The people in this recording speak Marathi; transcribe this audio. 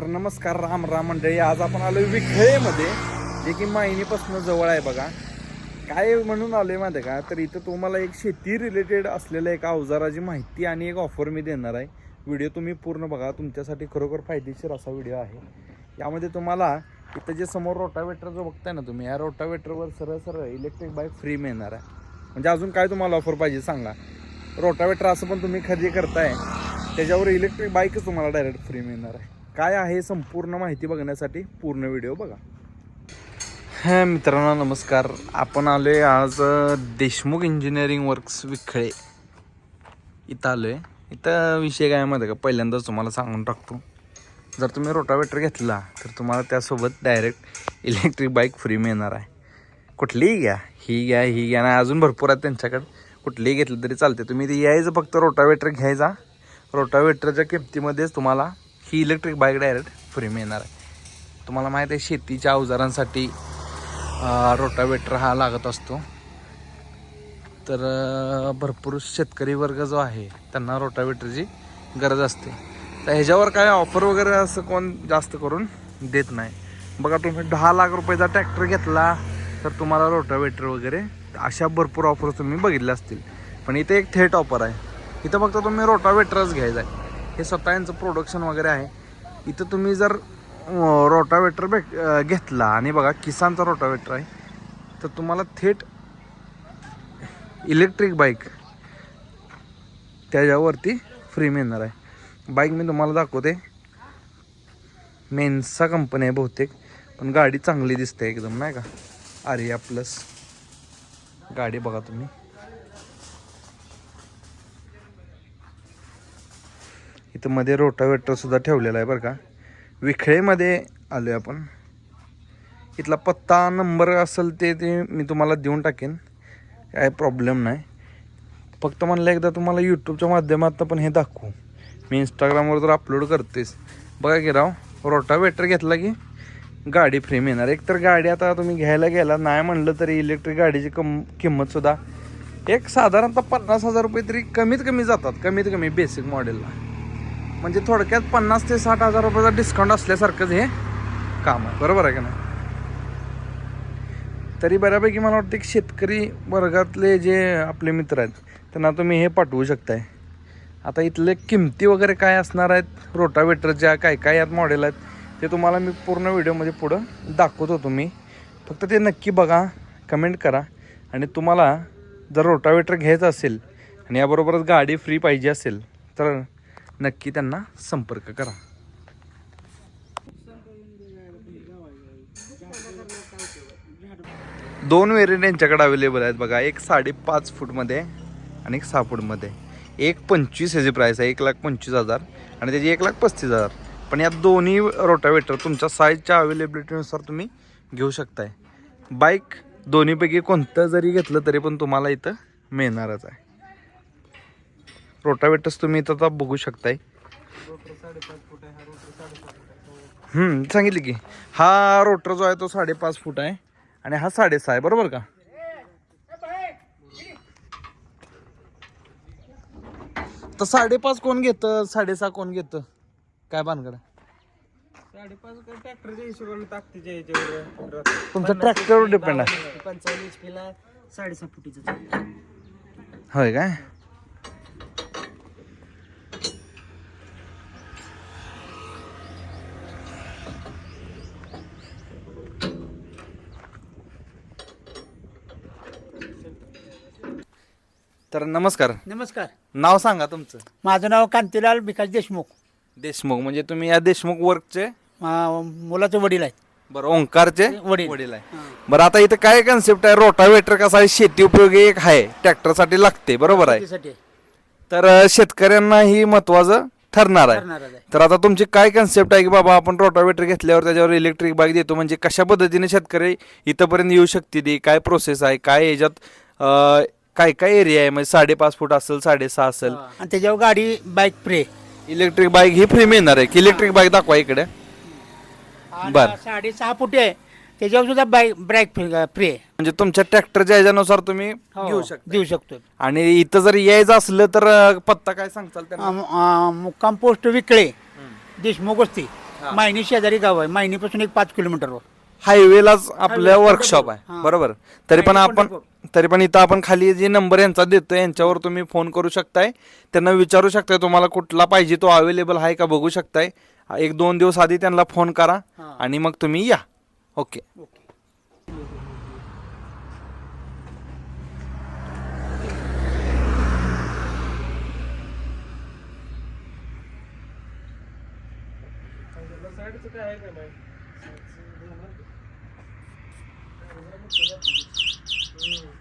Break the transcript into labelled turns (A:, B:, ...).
A: तर नमस्कार राम राम मंडळी. आज आपण आलो विखळेमध्ये जे की माहिनीपासून जवळ आहे बघा. काय म्हणून आलोय माहिती आहे का? तर इथं तुम्हाला एक शेती रिलेटेड असलेल्या एका अवजाराची माहिती आणि एक ऑफर मी देणार आहे. व्हिडिओ तुम्ही पूर्ण बघा. तुमच्यासाठी खरोखर फायदेशीर असा व्हिडिओ आहे. यामध्ये तुम्हाला इथं जे समोर रोटावेटर जो बघताय ना तुम्ही या रोटावेटरवर सरळ सरळ इलेक्ट्रिक बाईक फ्री मिळणार आहे. म्हणजे अजून काय तुम्हाला ऑफर पाहिजे सांगा. रोटावेटर असं पण तुम्ही खरेदी करताय. त्याच्यावर इलेक्ट्रिक बाईकच तुम्हाला डायरेक्ट फ्री मिळणार आहे. काय आहे संपूर्ण माहिती बघण्यासाठी पूर्ण व्हिडिओ बघा. हा मित्रांनो नमस्कार. आपण आलोय आज देशमुख इंजिनिअरिंग वर्क्स विखळे इथं आलोय. इथं विषय काय माहिती का? पहिल्यांदाच तुम्हाला सांगून टाकतो. जर तुम्ही रोटावेटर घेतला तर तुम्हाला त्यासोबत डायरेक्ट इलेक्ट्रिक बाईक फ्री मिळणार आहे. कुठलीही घ्या. ही घ्या ही घ्या. ना अजून भरपूर आहेत त्यांच्याकडे. कुठलीही घेतलं तरी चालते तुम्ही ते यायचं फक्त रोटावेटर घ्यायचा. रोटावेटरच्या किमतीमध्येच तुम्हाला ही इलेक्ट्रिक बाईक डायरेक्ट फ्री मिळणार आहे. तुम्हाला माहीत आहे शेतीच्या अवजारांसाठी रोटावेटर हा लागत असतो. तर भरपूर शेतकरी वर्ग जो आहे त्यांना रोटावेटरची गरज असते. तर ह्याच्यावर काय ऑफर वगैरे असं कोण जास्त करून देत नाही. बघा तुम्ही दहा लाख रुपयाचा ट्रॅक्टर घेतला तर तुम्हाला रोटावेटर वगैरे अशा भरपूर ऑफर तुम्ही बघितल्या असतील. पण इथे एक थेट ऑफर आहे. इथं फक्त तुम्ही रोटावेटरच घ्यायचं आहे. हे स्वतः यांचं प्रोडक्शन वगैरे आहे. इथं तुम्ही जर रोटावेटर भेट घेतला आणि बघा किसानचा रोटावेटर आहे तर तुम्हाला थेट इलेक्ट्रिक बाईक त्याच्यावरती फ्री मिळणार आहे. बाईक मी तुम्हाला दाखवते. मेन्सा कंपनी आहे बहुतेक पण गाडी चांगली दिसते एकदम नाही का? आर्या प्लस गाडी बघा तुम्ही. इथं मध्ये रोटावेटरसुद्धा ठेवलेला आहे बरं का. विखळेमध्ये आलोय आपण. इथला पत्ता नंबर असेल ते ते मी तुम्हाला देऊन टाकेन. काय प्रॉब्लेम नाही. फक्त म्हणलं एकदा तुम्हाला यूट्यूबच्या माध्यमातून पण हे दाखवू. मी इंस्टाग्रामवर तर अपलोड करतेच. बघा की राव रोटावेटर घेतला की गाडी फ्रेम येणार. एक तर गाडी आता तुम्ही घ्यायला गेला नाही म्हणलं तरी इलेक्ट्रिक गाडीची कम किंमतसुद्धा एक साधारणतः पन्नास हजार रुपये तरी कमीत कमी जातात. कमीत कमी बेसिक मॉडेलला म्हणजे थोडक्यात पन्नास ते साठ हजार रुपयाचा डिस्काउंट असल्यासारखंच हे काम आहे. बरोबर आहे का नाही? तरी बऱ्यापैकी मला वाटतं की शेतकरी वर्गातले जे आपले मित्र आहेत त्यांना तुम्ही हे पाठवू शकताय. आता इथले किमती वगैरे काय असणार आहेत रोटावेटरच्या काय काय यात मॉडेल आहेत ते तुम्हाला मी पूर्ण व्हिडिओमध्ये पुढं दाखवतो तुम्ही. फक्त ते नक्की बघा कमेंट करा. आणि तुम्हाला जर रोटावेटर घ्यायचं असेल आणि याबरोबरच गाडी फ्री पाहिजे असेल तर नक्की त्यांना संपर्क करा. दोन व्हेरियंट यांच्याकडे अवेलेबल आहेत बघा. एक साडेपाच फूटमध्ये आणि एक सहा फूटमध्ये एक पंचवीस ह्याची प्राईस आहे. एक लाख पंचवीस हजार आणि त्याची एक लाख पस्तीस हजार. पण या दोन्ही रोटावेटर तुमच्या साईजच्या अवेलेबिलिटीनुसार तुम्ही घेऊ शकताय. बाईक दोन्हीपैकी कोणतं जरी घेतलं तरी पण तुम्हाला इथं मिळणारच आहे. रोटावेटर्स तुम्ही इथं आता बघू शकताय. हम्म सांगितलं की हा रोटर जो आहे तो साडेपाच फूट आहे आणि हा साडेसहा आहे बरोबर का? तर साडेपाच कोण घेतं? साडेसहा कोण घेतं? काय भानगड आहे?
B: साडेपाच ट्रॅक्टरच्या हिशोबाने ताकदीच्या
A: तुमचं ट्रॅक्टरवर डिपेंड आहे.
B: पंचावन्न एच पीला साडेसहा फुटीचं
A: होय काय? तर नमस्कार.
C: नमस्कार.
A: नाव सांगा तुमचं.
C: माझं नाव कांतीलाल विकास देशमुख.
A: देशमुख म्हणजे तुम्ही या देशमुख वर्कचे
C: अं, मुलाचे वडील आहेत.
A: बरं ओंकारचे?
C: वडील.
A: वडील आहे बरं आता इथं काय कन्सेप्ट आहे? रोटावेटर कसा आहे? शेती उपयोगी एक आहे. ट्रॅक्टरसाठी लागते बरोबर आहे? तर अं, शेतकऱ्यांना ही महत्वाचं ठरणार आहे. तर आता तुमची काय कन्सेप्ट आहे की बाबा आपण रोटावेटर घेतल्यावर त्याच्यावर इलेक्ट्रिक बाईक देतो? म्हणजे कशा पद्धतीने शेतकरी इथंपर्यंत येऊ शकते ती काय प्रोसेस आहे? काय याच्यात काय काय एरिया आहे? म्हणजे साडेपाच फूट असेल साडेसहा असेल.
C: आणि त्याच्यावर गाडी बाईक प्रे
A: इलेक्ट्रिक बाईक ही फ्री मिळणार आहे. की इलेक्ट्रिक बाईक दाखवा इकडे. बर.
C: साडेसहा फुटी आहे. त्याच्यावर सुद्धा बाईक ब्रेक प्रे
A: म्हणजे तुमच्या ट्रॅक्टरच्या ह्याच्यानुसार तुम्ही घेऊ शकता.
C: देऊ शकतो.
A: आणि इथं जर यायचं असलं तर अं, पत्ता काय सांगताल त्यांना?
C: मुक्काम पोस्ट विकळे देशमुख वस्ती. मायनी शेजारी गाव आहे. मायनीपासून एक पाच किलोमीटरवर
A: हायवेलाच आपल्या वर्कशॉप आहे.
C: हां.
A: बरोबर. तरी पण आपण. तरी पण इथं आपण खाली जे नंबर यांचा देतो यांच्यावर तुम्ही फोन करू शकताय. त्यांना विचारू शकताय तुम्हाला कुठला पाहिजे तो अवेलेबल आहे का बघू शकताय. एक दोन दिवस आधी त्यांना फोन करा आणि मग तुम्ही या. ओके.
B: Mm.